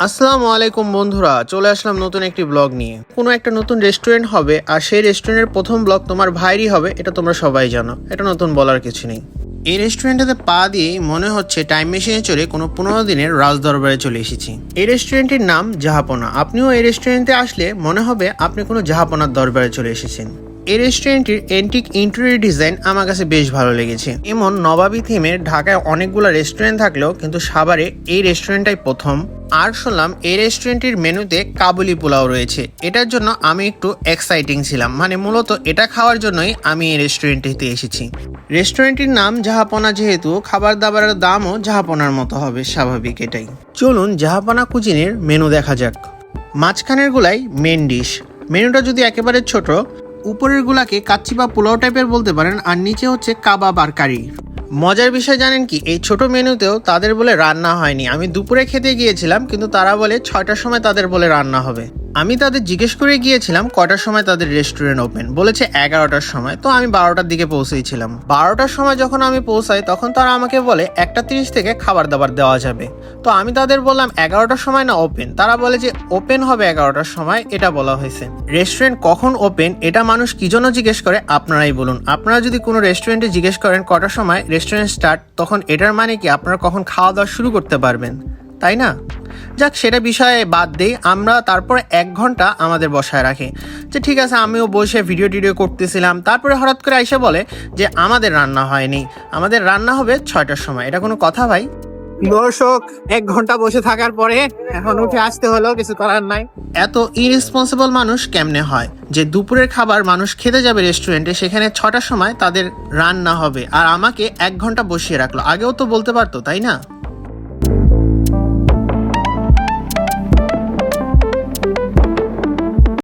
আসসালামু আলাইকুম বন্ধুরা, চলে আসলাম নতুন একটি ব্লগ নিয়ে। কোনো একটা নতুন রেস্টুরেন্ট হবে, আর সেই রেস্টুরেন্টের প্রথম ব্লগ তোমার ভাইরই হবে, এটা তোমরা সবাই জানো। এটা নতুন বলার কিছু নেই। এই রেস্টুরেন্টটাতে পা দিয়েই মনে হচ্ছে টাইম মেশিনে চড়ে কোনো পনেরো দিনের রাজ দরবারে চলে এসেছি। এই রেস্টুরেন্টের নাম জাহাপনা। আপনিও এই রেস্টুরেন্টে আসলে মনে হবে আপনি কোনো জাহাপনার দরবারে চলে এসেছেন। এই রেস্টুরেন্টটির এন্টিক ইন্টেরিয়র ডিজাইন আমার কাছে বেশ ভালো লেগেছে। এমন নবাবী থিমের ঢাকায় অনেকগুলো রেস্টুরেন্ট থাকলেও কিন্তু সাভারে এই রেস্টুরেন্টটাই প্রথম। আর শুনলাম এই রেস্টুরেন্টটির মেনুতে কাবুলি পোলাও রয়েছে। এটার জন্য আমি একটু এক্সাইটিং ছিলাম। মানে মূলত এটা খাওয়ার জন্যই আমি এই রেস্টুরেন্টটিতে এসেছি। রেস্টুরেন্টটির নাম জাহাপনা যেহেতু খাবার দাবারের দামও জাহাপনার মতো হবে, স্বাভাবিক এটাই। চলুন জাহাপনা কুজিনের মেনু দেখা যাক। মাঝখানের গুলাই মেন ডিশ মেনুটা যদি একেবারে ছোট উপরের গুলাকে কাচ্চি বা পোলাও টাইপের বলতে পারেন, আর নিচে হচ্ছে কাবাব আর কারি। মজার বিষয় জানেন কি, এই ছোট মেনুতেও তাদের বলে রান্না হয়নি। আমি দুপুরে খেতে গিয়েছিলাম, কিন্তু তারা বলে ছয়টার সময় তাদের বলে রান্না হবে। আমি তাদের জিজ্ঞেস করে গিয়েছিলাম কটার সময় তাদের রেস্টুরেন্ট ওপেন বলেছে এগারোটার সময়। তো আমি বারোটার দিকে পৌঁছেছিলাম। বারোটার সময় যখন আমি পৌঁছাই, তখন তারা আমাকে বলে একটা তিরিশ থেকে খাবার দাবার দেওয়া যাবে। তো আমি তাদের বললাম, এগারোটার সময় না ওপেন তারা বলে যে ওপেন হবে এগারোটার সময়, এটা বলা হয়েছে। রেস্টুরেন্ট কখন ওপেন এটা মানুষ কি জন্য জিজ্ঞেস করে? আপনারাই বলুন। আপনারা যদি কোনো রেস্টুরেন্টে জিজ্ঞেস করেন কটার সময় রেস্টুরেন্ট স্টার্ট তখন এটার মানে কি? আপনারা কখন খাওয়া দাওয়া শুরু করতে পারবেন? তাই না? যাক সেটা বিষয়ে বাদ দেই। আমরা তারপরে এক ঘণ্টা আমাদের বসায় রাখি। যে ঠিক আছে আমিও বসে ভিডিও টিডিও করতেছিলাম। তারপরে হঠাৎ করে আইসা বলে যে আমাদের রান্না হয়নি। আমাদের রান্না হবে ছয়টার সময়। এটা কোনো কথা ভাই? দর্শক এক ঘণ্টা বসে থাকার পরে এখন উঠে আসতে হলো কিছু করার নাই। এত ইরেসপন্সিবল মানুষ কেমনে হয়? যে দুপুরের খাবার মানুষ খেতে যাবে রেস্টুরেন্টে সেখানে ছটার সময় তাদের রান্না হবে। আর আমাকে এক ঘণ্টা বসিয়ে রাখল। আগেও তো বলতে পারতো তাই না?